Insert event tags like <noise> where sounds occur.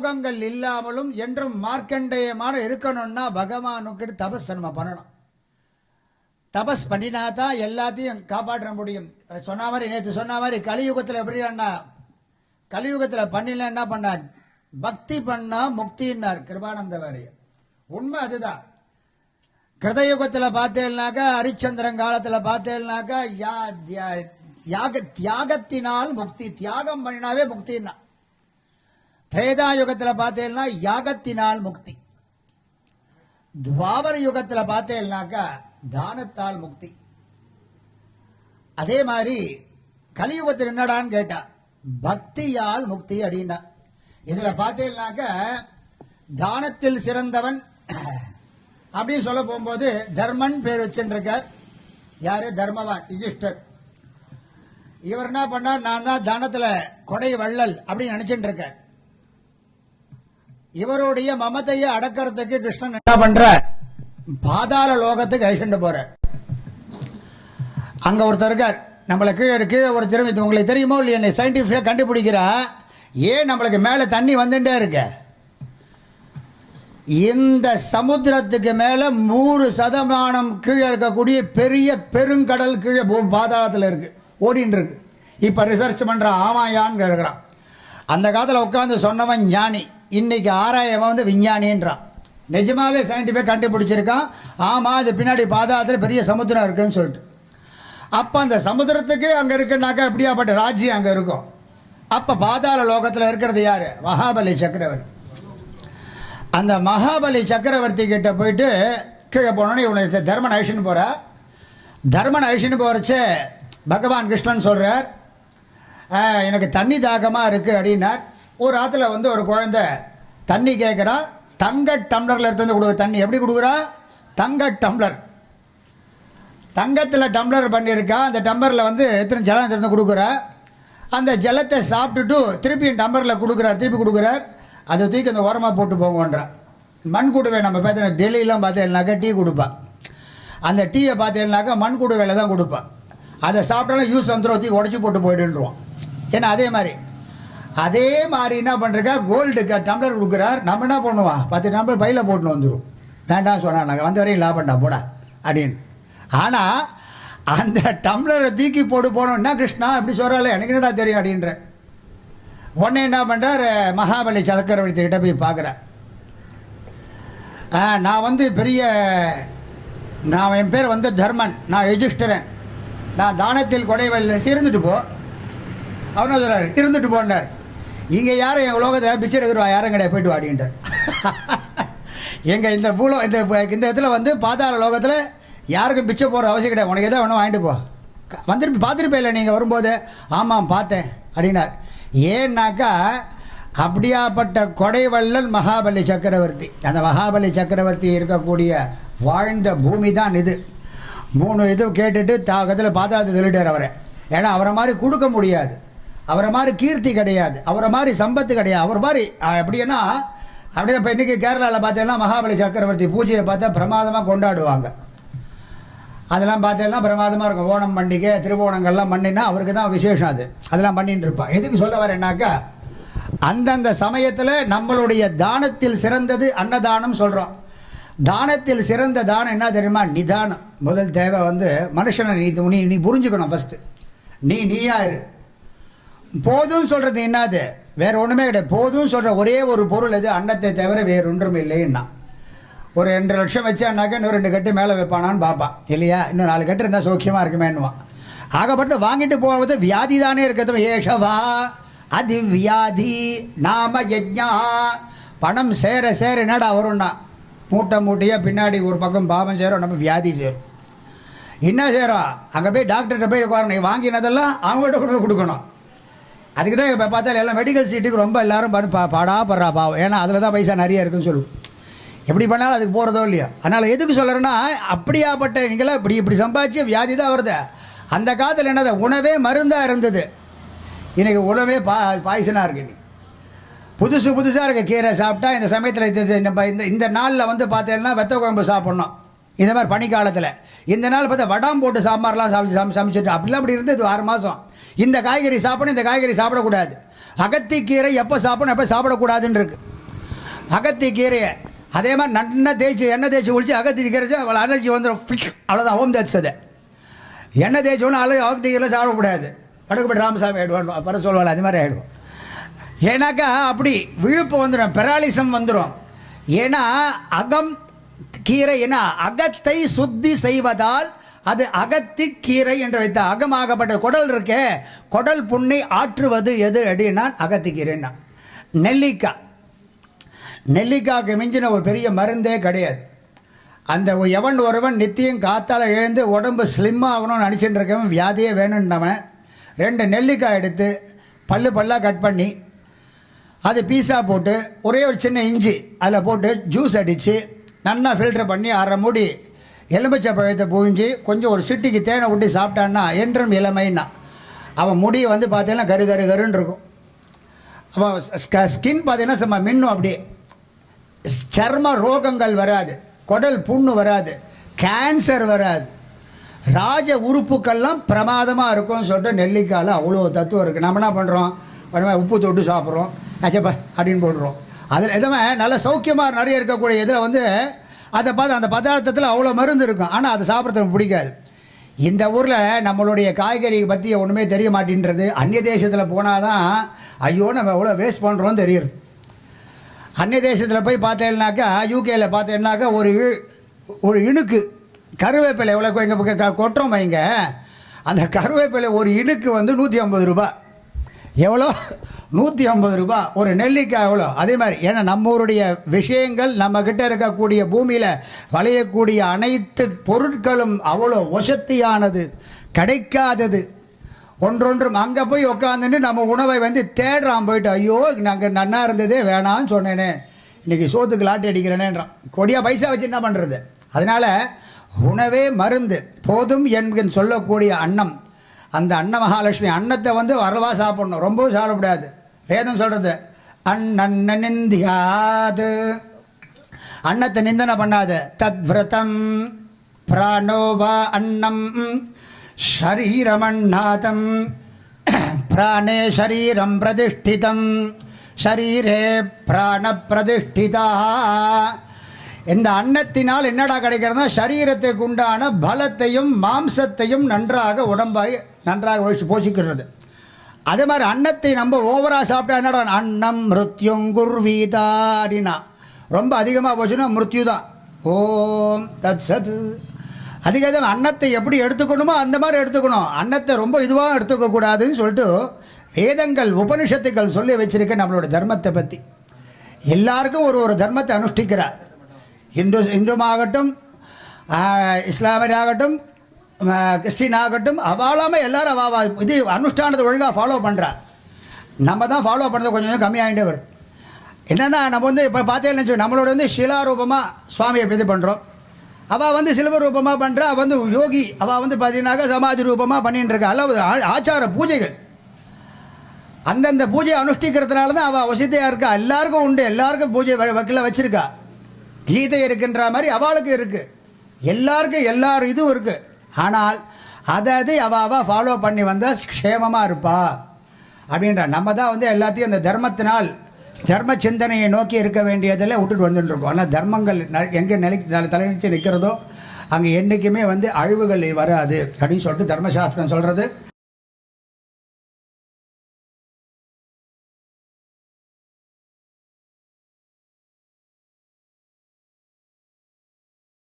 போகங்கள் இல்லாமலும் என்றும் மார்க்கண்டேயமான இருக்கணும்னா பகவானுக்கு தபஸ் நம்ம பண்ணணும். தபஸ் பண்ணினா தான் எல்லாத்தையும் காப்பாற்ற முடியும். சொன்ன மாதிரி நேற்று சொன்ன மாதிரி கலியுகத்தில் எப்படின்னா கலியுகத்தில் பண்ணில என்ன பண்ணார் பக்தி பண்ணா முக்தின்னார் கிருபானந்த வாரியர் உண்மை அதுதான். கிருதயுகத்தில் பார்த்தேன்னாக்கா ஹரிச்சந்திரன் காலத்தில் பார்த்தேன்னாக்கா யா- தியாக தியாகத்தினால் முக்தி தியாகம் பண்ணினாவே முக்தின்னா. திரேதா யுகத்தில் பார்த்தேன்னா யாகத்தினால் முக்தி. துவாபர யுகத்தில் பார்த்தேன்னாக்கா தானத்தால் முக்தி. அதே மாதிரி கலியுகத்தில் என்னடான்னு கேட்டா பக்தியால் முக்தி அப்படின்னா. இதுல பார்த்தீங்கன்னாக்க தானத்தில் சிறந்தவன் அப்படின்னு சொல்ல போகும்போது தர்மன் பேர் வச்சுருக்கார் யாரு? தர்மவான் ரிஜிஸ்டர் இவர் என்ன பண்ணார்? நான் தான் தானத்துல கொடை வள்ளல் அப்படின்னு நினைச்சுட்டு இருக்கார் இவருடைய மமத்தையை அடக்கிறதுக்கு கிருஷ்ணன் என்ன பண்ற? பாதாள லோகத்துக்கு அழிச்சுட்டு போற. அங்க ஒருத்தர் இருக்கார். நம்மளுக்கு கீழே கீழே ஒரு திறமை இது உங்களுக்கு தெரியுமோ இல்லையா? என்னை சயின்டிஃபிக்காக கண்டுபிடிக்கிறா. ஏன் நம்மளுக்கு மேலே தண்ணி வந்துட்டே இருக்க? இந்த சமுத்திரத்துக்கு மேலே நூறு சதமானம் கீழே இருக்கக்கூடிய பெரிய பெருங்கடல் கீழே பாதாளத்தில் இருக்கு. ஓடின்னு இருக்கு. இப்போ ரிசர்ச் பண்ணுறான் ஆமாயான்னு கேட்குறான். அந்த காலத்தில் உட்காந்து சொன்னவன் ஞானி. இன்னைக்கு ஆராயவன் வந்து விஞ்ஞானின்றான். நிஜமாகவே சயின்டிஃபிக் கண்டுபிடிச்சிருக்கான். ஆமாம் அது பின்னாடி பாதாளத்தில் பெரிய சமுத்திரம் இருக்குன்னு சொல்லிட்டு. அப்போ அந்த சமுத்திரத்துக்கு அங்கே இருக்குனாக்கா எப்படியாப்பட்ட ராஜ்யம் அங்கே இருக்கும். அப்போ பாதாள லோகத்தில் இருக்கிறது யார்? மகாபலி சக்கரவர்த்தி. அந்த மகாபலி சக்கரவர்த்தி கிட்ட போயிட்டு கீழே போனோன்னு இவனை தர்மன் அழிச்சுன்னு போகிறா தர்மன் அழிச்சுன்னு போகிறச்சே பகவான் கிருஷ்ணன் சொல்கிறார் எனக்கு தண்ணி தாகமாக இருக்குது அப்படின்னார். ஒரு ஆற்றுல வந்து ஒரு குழந்தை தண்ணி கேட்குறா தங்க டம்ளரில் எடுத்து வந்து கொடுக்குற தண்ணி எப்படி கொடுக்குறா? தங்க டம்ளர். தங்கத்தில் டம்ளர் பண்ணியிருக்கா அந்த டம்ளரில் வந்து எத்தனை ஜலம் திறந்து கொடுக்குற? அந்த ஜலத்தை சாப்பிட்டுட்டு திருப்பி டம்ளரில் கொடுக்குறார் திருப்பி கொடுக்குறார். அதை தூக்கி அந்த ஓரமாக போட்டு போங்கன்றான் மண் குடுவை நம்ம பார்த்தோம் டெல்லியெலாம் பார்த்தேன்னாக்கா டீ கொடுப்பேன் அந்த டீயை பார்த்தேன்னாக்கா மண் குடுவையில் தான் கொடுப்பேன் அதை சாப்பிட்டாலும் யூஸ் வந்துடும் தூக்கி உடச்சி போட்டு போயிடுன்றுவோம் ஏன்னா அதே மாதிரி அதே மாதிரி என்ன பண்ணுறக்கா கோல்டு டம்ளர் கொடுக்குறார். நம்ம என்ன பண்ணுவோம் பத்து டம்ளர் பையில் போட்டுன்னு வந்துடும் வேண்டாம் சொன்னா நாங்கள் வந்த வரையும் லாபண்டா போடா அப்படின்னு. ஆனால் அந்த டம்ளரை தூக்கி போட்டு போனோம். என்ன கிருஷ்ணா இப்படி சொல்கிறாள் எனக்கு என்னடா தெரியும் அப்படின்ற. உடனே என்ன பண்ணுறார் மகாபலி சக்கரவர்த்தி கிட்ட போய் பார்க்குறேன் நான் வந்து பெரிய நான் என் பேர் வந்து தர்மன். நான் எஜிஸ்டரன் நான் தானத்தில் கொடைவெளியில் சிறந்துட்டு போ. அவனு சொல்கிறார் இருந்துட்டு போனார் இங்கே யாரும் என் உலகத்தில் பிச்சை எடுக்கிறவா? யாரும் கிடையாது. போயிட்டு வாடின்ட்டார் <laughs> எங்கள் இந்த பூலோ இந்த இந்த இடத்துல வந்து பாதாள லோகத்தில் யாருக்கும் பிச்சை போடுற அவசியம் கிடையாது. உனக்கு எதாவது வேணும் வாங்கிட்டு போ. வந்துருப்பி பார்த்துருப்பே இல்லை நீங்கள் வரும்போது? ஆமாம் பார்த்தேன் அப்படின்னார். ஏன்னாக்கா அப்படியாப்பட்ட கொடைவள்ளல் மகாபலி சக்கரவர்த்தி அந்த மகாபலி சக்கரவர்த்தி இருக்கக்கூடிய வாழ்ந்த பூமி தான் இது. மூணு இது கேட்டுட்டு தாக்கத்தில் பார்த்தா சொல்லிட்டார் அவரை. ஏன்னா அவரை மாதிரி கொடுக்க முடியாது. அவரை மாதிரி கீர்த்தி கிடையாது. அவரை மாதிரி சம்பத்து கிடையாது. அவர் மாதிரி எப்படின்னா அப்படியே இப்போ இன்றைக்கி கேரளாவில் பார்த்தீங்கன்னா மகாபலி சக்கரவர்த்தி பூஜையை பார்த்தா பிரமாதமாக கொண்டாடுவாங்க. அதெல்லாம் பார்த்தீங்கன்னா பிரமாதமாக இருக்கும். ஓணம் பண்டிகை திருவோணங்கள்லாம் பண்ணினா அவருக்கு தான் விசேஷம் அது. அதெல்லாம் பண்ணிட்டு இருப்பான் எதுக்கு சொல்ல வரேன்னாக்கா அந்தந்த சமயத்தில் நம்மளுடைய தானத்தில் சிறந்தது அன்னதானம் சொல்கிறோம் தானத்தில் சிறந்த தானம் என்ன தெரியுமா? நிதானம். முதல் தேவை வந்து மனுஷனை நீ நீ நீ புரிஞ்சுக்கணும் ஃபஸ்ட்டு நீ நீயா இரு. போதும் சொல்கிறது என்னது? வேற ஒன்றுமே கிடையாது. போதும் சொல்கிற ஒரே ஒரு பொருள் எது? அன்னத்தை தவிர வேறு ஒன்றும் இல்லைன்னா. ஒரு ரெண்டு லட்சம் வச்சானாக்கா இன்னும் ரெண்டு கட்டு மேலே வைப்பானான்னு பார்ப்பான் இல்லையா? இன்னும் நாலு கட்டு இருந்தால் சௌக்கியமாக இருக்குமேன்னுவான் ஆகப்பட்டு வாங்கிட்டு போகும்போது வியாதி தானே இருக்கிறது. ஏஷவா அது வியாதி நாம யஜ்யா பணம் சேர சேர என்னடா வரும்னா? மூட்டை மூட்டையாக பின்னாடி ஒரு பக்கம் பாவம் சேரும் நம்ம வியாதி சேரும். என்ன சேரும்? அங்கே போய் டாக்டர்கிட்ட போய் உட்காரணும். வாங்கினதெல்லாம் அவங்கள்ட்ட கொண்டு கொடுக்கணும். அதுக்கு தான் இப்போ பார்த்தாலும் எல்லாம் மெடிக்கல் சீட்டுக்கு ரொம்ப எல்லாரும் பா பா- பாடா பாவம். ஏன்னா அதில் தான் பைசா நிறைய இருக்குன்னு சொல்லுவோம் எப்படி பண்ணாலும் அதுக்கு போகிறதோ இல்லையோ. அதனால் எதுக்கு சொல்கிறேன்னா அப்படியாப்பட்ட நீங்களாம் இப்படி இப்படி சம்பாதிச்சு வியாதி தான் வருது. அந்த காலத்தில் என்னது? உணவே மருந்தாக இருந்தது. இன்றைக்கி உணவே பா பாய்சனாக இருக்கு இன்னைக்கு. புதுசு புதுசாக இருக்க. கீரை சாப்பிட்டா இந்த சமயத்தில் இது நம்ம இந்த இந்த நாளில் வந்து பார்த்தீங்கன்னா வெத்த குழம்பு சாப்பிட்ணும். இந்த மாதிரி பனிக்காலத்தில். இந்த நாள் பார்த்தா வடாம் போட்டு சாம்பார்லாம் சமைச்சு சமை சமைச்சிட்டு அப்படிலாம் அப்படி இருந்தது ஆறு மாதம் இந்த காய்கறி சாப்பிடணும் இந்த காய்கறி சாப்பிடக்கூடாது. அகத்திக்கீரை எப்போ சாப்பிடணும் எப்போ சாப்பிடக்கூடாதுன்னு இருக்கு அகத்தி கீரையை அதே மாதிரி நன்னா தேய்ச்சி எண்ணெய் தேய்ச்சி குளிச்சு அகத்தி கீரை அலர்ஜி வந்துடும் அவ்வளோதான் ஓம் தட்சதை எண்ணெய் தேய்ச்சோன்னு ஒன்றும் அழகு சாப்பிடக்கூடாது. வடக்குப்படி ராமசாமி ஆயிடுவான் அப்புறம் சொல்லுவாள் அது மாதிரி ஆகிடுவோம் ஏன்னாக்கா அப்படி விழுப்பு வந்துடும் பெராலிசம் வந்துடும் ஏன்னா அகம் கீரை என்ன அகத்தை சுத்தி செய்வதால் அது அகத்தி கீரை என்று வைத்த அகமாகப்பட்ட குடல் இருக்கே குடல் புண்ணை ஆற்றுவது எது அப்படின்னா அகத்தி கீரைன்னா. நெல்லிக்காய் நெல்லிக்காய்க்கு மிஞ்சின ஒரு பெரிய மருந்தே கிடையாது. அந்த எவன் ஒருவன் நித்தியம் காத்தால் எழுந்து உடம்பு ஸ்லிம் ஆகணும்னு நினச்சிட்டு இருக்கவன் வியாதியே வேணும்னவன் ரெண்டு நெல்லிக்காய் எடுத்து பல்லு பல்லாக கட் பண்ணி அது பீஸாக போட்டு ஒரே ஒரு சின்ன இஞ்சி அதில் போட்டு ஜூஸ் அடித்து நல்லா ஃபில்டர் பண்ணி அரை மூடி எலுமிச்சை பழத்தை புழிஞ்சு கொஞ்சம் ஒரு சிட்டிக்கு தேனை விட்டு சாப்பிட்டான்னா என்றும் இளமைன்னா. அவன் முடியை வந்து பார்த்தீங்கன்னா கரு கரு கருன்னு இருக்கும். அவன் ஸ்கின் பார்த்தீங்கன்னா சும்மா மின்னும் அப்படியே. சர்ம ரோகங்கள் வராது. குடல் புண்ணு வராது. கேன்சர் வராது. ராஜ உறுப்புக்கள்லாம் பிரமாதமாக இருக்கும்னு சொல்லிட்டு நெல்லிக்காயில் அவ்வளோ தத்துவம் இருக்குது நம்ம என்ன பண்ணுறோம் உப்பு தொட்டு சாப்பிட்றோம். அச்சப்பா அப்படின்னு போடுறோம். அதில் எதுவுமே நல்ல சௌக்கியமாக நிறைய இருக்கக்கூடிய இதில் வந்து அதை பார்த்து அந்த பதார்த்தத்தில் அவ்வளோ மருந்து இருக்கும். ஆனால் அதை சாப்பிட்றதுக்கு பிடிக்காது. இந்த ஊரில் நம்மளுடைய காய்கறி பற்றி ஒன்றுமே தெரிய மாட்டேன்றது. அந்நிய தேசத்தில் போனால் தான் ஐயோ நம்ம எவ்வளோ வேஸ்ட் பண்ணுறோன்னு தெரியுது. அந்நிய தேசத்தில் போய் பார்த்தேன்னாக்கா யூகேயில் பார்த்தேன்னாக்கா ஒரு ஒரு இணுக்கு கருவேப்பிலை எவ்வளோ எங்கள் கொட்டுறோம் வைங்க. அந்த கருவேப்பிலை ஒரு இணுக்கு வந்து நூற்றி ஐம்பது ரூபாய். எவ்வளோ? நூற்றி ஐம்பது ரூபா. ஒரு நெல்லிக்காய் எவ்வளோ? அதே மாதிரி ஏன்னா நம்மளுடைய விஷயங்கள் நம்மக்கிட்ட இருக்கக்கூடிய பூமியில் வளையக்கூடிய அனைத்து பொருட்களும் அவ்வளோ வசத்தியானது கிடைக்காதது. ஒன்றொன்றும் அங்கே போய் உட்காந்துட்டு நம்ம உணவை வந்து தேடுறான் போயிட்டு ஐயோ நாங்கள் நன்னா இருந்ததே வேணாம்னு சொன்னேனே. இன்றைக்கி சோத்துக்கு லாட்டி அடிக்கிறேனேன்றான். கொடியாக பைசா வச்சு என்ன பண்ணுறது அதனால உணவே மருந்து போதும் என்கிற சொல்லக்கூடிய அன்னம் அந்த அன்ன மகாலட்சுமி அன்னத்தை வந்து வரவா சாப்பிடணும். ரொம்பவும் சாப்பிடக்கூடாது. வேதம் சொல்கிறது அண்ணன் நிந்தியாது. அன்னத்தை நிந்தனை பண்ணாது. தத்விரதம் பிராணோவா அன்னம் ஷரீரமண்ணாதம் பிராணே ஷரீரம் பிரதிஷ்டிதம் ஷரீரே பிராண பிரதிஷ்டிதா இந்த அன்னத்தினால் என்னடா கிடைக்கிறதுனா சரீரத்துக்கு உண்டான பலத்தையும் மாம்சத்தையும் நன்றாக உடம்பாய் நன்றாக போஷிக்கிறது. அதே மாதிரி அன்னத்தை நம்ம ஓவராக சாப்பிட்டா என்னடா? அன்னம் மிருத்யுங்குர்வீதா அப்படின்னா. ரொம்ப அதிகமாக போச்சுன்னா மிருத்யு தான் ஓம் தத் சத். அதிக அன்னத்தை எப்படி எடுத்துக்கணுமோ அந்த மாதிரி எடுத்துக்கணும். அன்னத்தை ரொம்ப இதுவாக எடுத்துக்கக்கூடாதுன்னு சொல்லிட்டு வேதங்கள் உபனிஷத்துக்கள் சொல்லி வச்சிருக்க நம்மளோட தர்மத்தை பற்றி எல்லாருக்கும் ஒரு ஒரு தர்மத்தை அனுஷ்டிக்கிறார். ஹிந்து ஹிந்துமாகட்டும் ஆஹ், இஸ்லாமியராகட்டும் கிறிஸ்டின் ஆகட்டும் அவாளாமல் எல்லாரும் அவா இது அனுஷ்டானத்தை ஒழுங்காக ஃபாலோ பண்ணுறா நம்ம தான் ஃபாலோ பண்ணுறது கொஞ்சம் கொஞ்சம் கம்மியாகிட்டே வருது என்னென்னா நம்ம வந்து இப்போ பார்த்தேன்னு வச்சு நம்மளோட வந்து சிலாரூபமாக சுவாமியை இது பண்ணுறோம் அவள் வந்து சிலுவ ரூபமாக பண்ணுறா அவள் வந்து யோகி அவள் வந்து பார்த்தீங்கன்னாக்கா சமாதி ரூபமாக பண்ணிட்டு இருக்கா அல்ல ஆ- ஆச்சார பூஜைகள் அந்தந்த பூஜையை அனுஷ்டிக்கிறதுனால தான் அவள் வசதியாக இருக்கா எல்லாருக்கும் உண்டு எல்லாருக்கும் பூஜை வ- வக்கில் வச்சுருக்கா கீதை இருக்குன்ற மாதிரி அவளுக்கு இருக்குது எல்லாருக்கும் எல்லார் இதுவும் இருக்குது ஆனால் அதை அதை அவள் ஃபாலோ பண்ணி வந்தால் க்ஷேமமாக இருப்பா. அப்படின்ற நம்ம தான் வந்து எல்லாத்தையும் அந்த தர்மத்தினால் தர்ம சிந்தனையை நோக்கி இருக்க வேண்டியதில் விட்டுட்டு வந்துட்டுருக்கோம் ஆனால் தர்மங்கள் எங்கே நிலை தலை தலைநிச்சு நிற்கிறதோ அங்கே என்றைக்குமே வந்து அழிவுகள் வராது அப்படின்னு சொல்லிட்டு தர்மசாஸ்திரம் சொல்கிறது